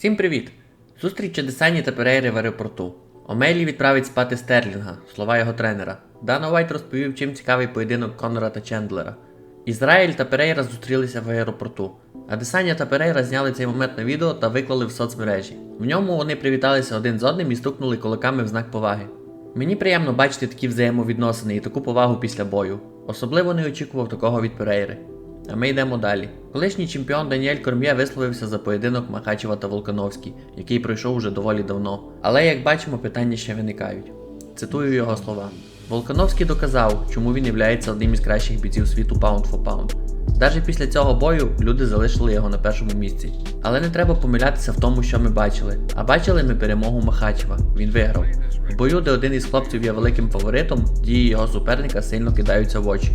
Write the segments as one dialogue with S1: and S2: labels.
S1: Всім привіт! Зустріч Чедесані та Перейри в аеропорту. Омейлі відправить спати Стерлінга, слова його тренера. Дана Уайт розповів, чим цікавий поєдинок Конора та Чендлера. Ізраїль та Перейра зустрілися в аеропорту. А Десаня та Перейра зняли цей момент на відео та виклали в соцмережі. В ньому вони привіталися один з одним і стукнули кулаками в знак поваги. Мені приємно бачити такі взаємовідносини і таку повагу після бою. Особливо не очікував такого від Перейри. А ми йдемо далі. Колишній чемпіон Даніель Корм'є висловився за поєдинок Махачева та Волкановський, який пройшов уже доволі давно. Але як бачимо, питання ще виникають. Цитую його слова. Волкановський доказав, чому він є одним із кращих бійців світу Pound for Pound. Навіть після цього бою люди залишили його на першому місці. Але не треба помилятися в тому, що ми бачили. А бачили ми перемогу Махачева. Він виграв. В бою, де один із хлопців є великим фаворитом, дії його суперника сильно кидаються в очі.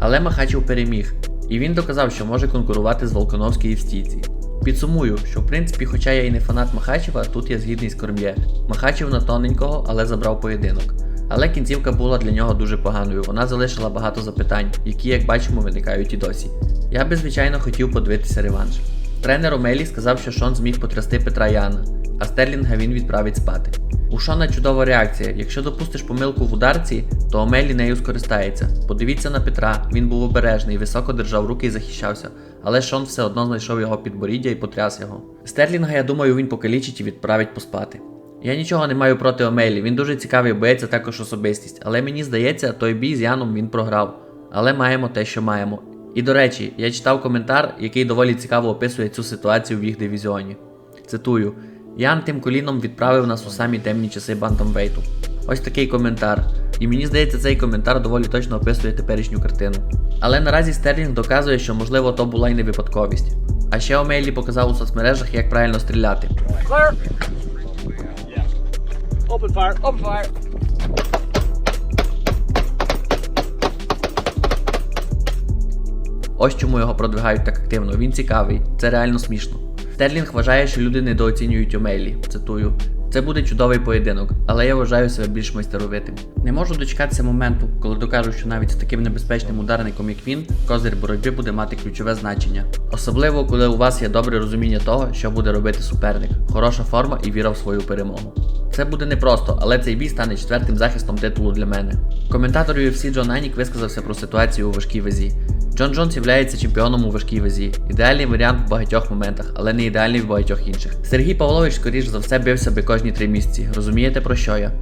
S1: Але Махачев переміг, і він доказав, що може конкурувати з Волконовським і в стійці. Підсумую, що в принципі, хоча я і не фанат Махачева, тут я згідний з Корм'є. Махачев на тоненького, але забрав поєдинок. Але кінцівка була для нього дуже поганою, вона залишила багато запитань, які, як бачимо, виникають і досі. Я би, звичайно, хотів подивитися реванш. Тренер Омелі сказав, що Шон зміг потрясти Петра Яна, а Стерлінга він відправить спати. У Шона чудова реакція. Якщо допустиш помилку в ударці, то Омелі нею скористається. Подивіться на Петра, він був обережний, високо держав руки і захищався, але Шон все одно знайшов його підборіддя і потряс його. Стерлінга, я думаю, він покалічить і відправить поспати. Я нічого не маю проти Омелі, він дуже цікавий боєць, а також особистість, але мені здається, той бій з Яном він програв. Але маємо те, що маємо. І до речі, я читав коментар, який доволі цікаво описує цю ситуацію в їх дивізіоні. Цитую: Ян тим коліном відправив нас у самі темні часи бантамвейту. Ось такий коментар. І мені здається, цей коментар доволі точно описує теперішню картину. Але наразі Стерлінг доказує, що можливо то була й не випадковість. А ще Омейлі показав у соцмережах, як правильно стріляти.
S2: Clear. Open fire. Open fire.
S1: Ось чому його продвигають так активно. Він цікавий, це реально смішно. Стерлінг вважає, що люди недооцінюють Омейлі. Цитую. Це буде чудовий поєдинок, але я вважаю себе більш майстеровитим. Не можу дочекатися моменту, коли докажу, що навіть з таким небезпечним ударником, як він, козир боротьби буде мати ключове значення. Особливо, коли у вас є добре розуміння того, що буде робити суперник, хороша форма і віра в свою перемогу. Це буде непросто, але цей бій стане четвертим захистом титулу для мене. Коментатор UFC Джон Анік висказався про ситуацію у важкій вазі. Джон Джонс є чемпіоном у важкій вазі. Ідеальний варіант в багатьох моментах, але не ідеальний в багатьох інших. Сергій Павлович, скоріш за все, бився би кожні три місяці. Розумієте про що я?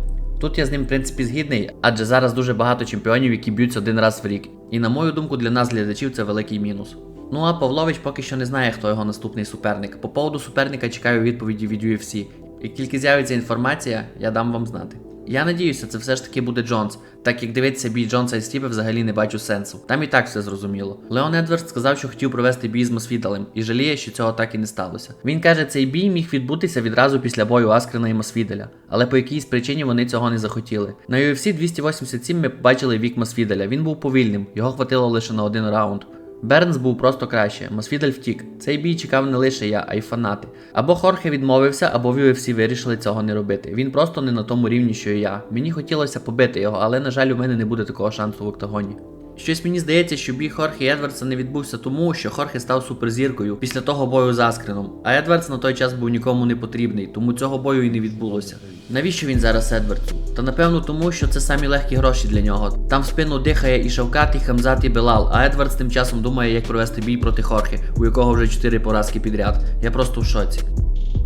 S1: Тут я з ним в принципі згідний, адже зараз дуже багато чемпіонів, які б'ються один раз в рік. І на мою думку, для нас, глядачів, це великий мінус. Ну а Павлович поки що не знає, хто його наступний суперник. По поводу суперника чекаю відповіді від UFC. Як тільки з'явиться інформація, я дам вам знати. Я надіюся, це все ж таки буде Джонс, так як дивитися бій Джонса і Стіпа взагалі не бачу сенсу. Там і так все зрозуміло. Леон Едвардс сказав, що хотів провести бій з Мосфідалем, і жаліє, що цього так і не сталося. Він каже, цей бій міг відбутися відразу після бою Аскрена і Мосфідаля, але по якійсь причині вони цього не захотіли. На UFC 287 ми побачили вік Мосфідаля. Він був повільним, його хватило лише на один раунд. Бернс був просто краще, Мосфідель втік. Цей бій чекав не лише я, а й фанати. Або Хорхе відмовився, або в UFC вирішили цього не робити. Він просто не на тому рівні, що і я. Мені хотілося побити його, але на жаль, у мене не буде такого шансу в октагоні. Щось мені здається, що бій Хорхе і Едвардса не відбувся тому, що Хорхе став суперзіркою після того бою з Аскреном, а Едвардс на той час був нікому не потрібний, тому цього бою і не відбулося. Навіщо він зараз Едвардсу? Та напевно тому, що це самі легкі гроші для нього. Там в спину дихає і Шавкат, і Хамзат, і Белал, а Едвардс тим часом думає, як провести бій проти Хорхе, у якого вже 4 поразки підряд. Я просто в шоці.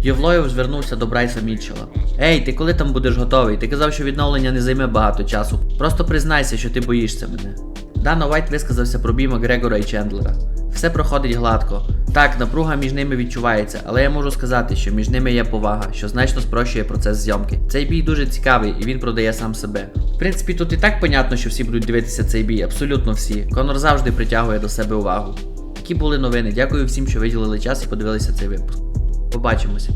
S1: Євлоєв звернувся до Брайса Мітчелла. Ей, ти коли там будеш готовий? Ти казав, що відновлення не займе багато часу. Просто признайся, що ти боїшся мене. Дана Вайт висказався про бій Макгрегора і Чендлера. Все проходить гладко. Так, напруга між ними відчувається, але я можу сказати, що між ними є повага, що значно спрощує процес зйомки. Цей бій дуже цікавий і він продає сам себе. В принципі, тут і так понятно, що всі будуть дивитися цей бій, абсолютно всі. Конор завжди притягує до себе увагу. Такі були новини. Дякую всім, що виділили час і подивилися цей випуск. Побачимося.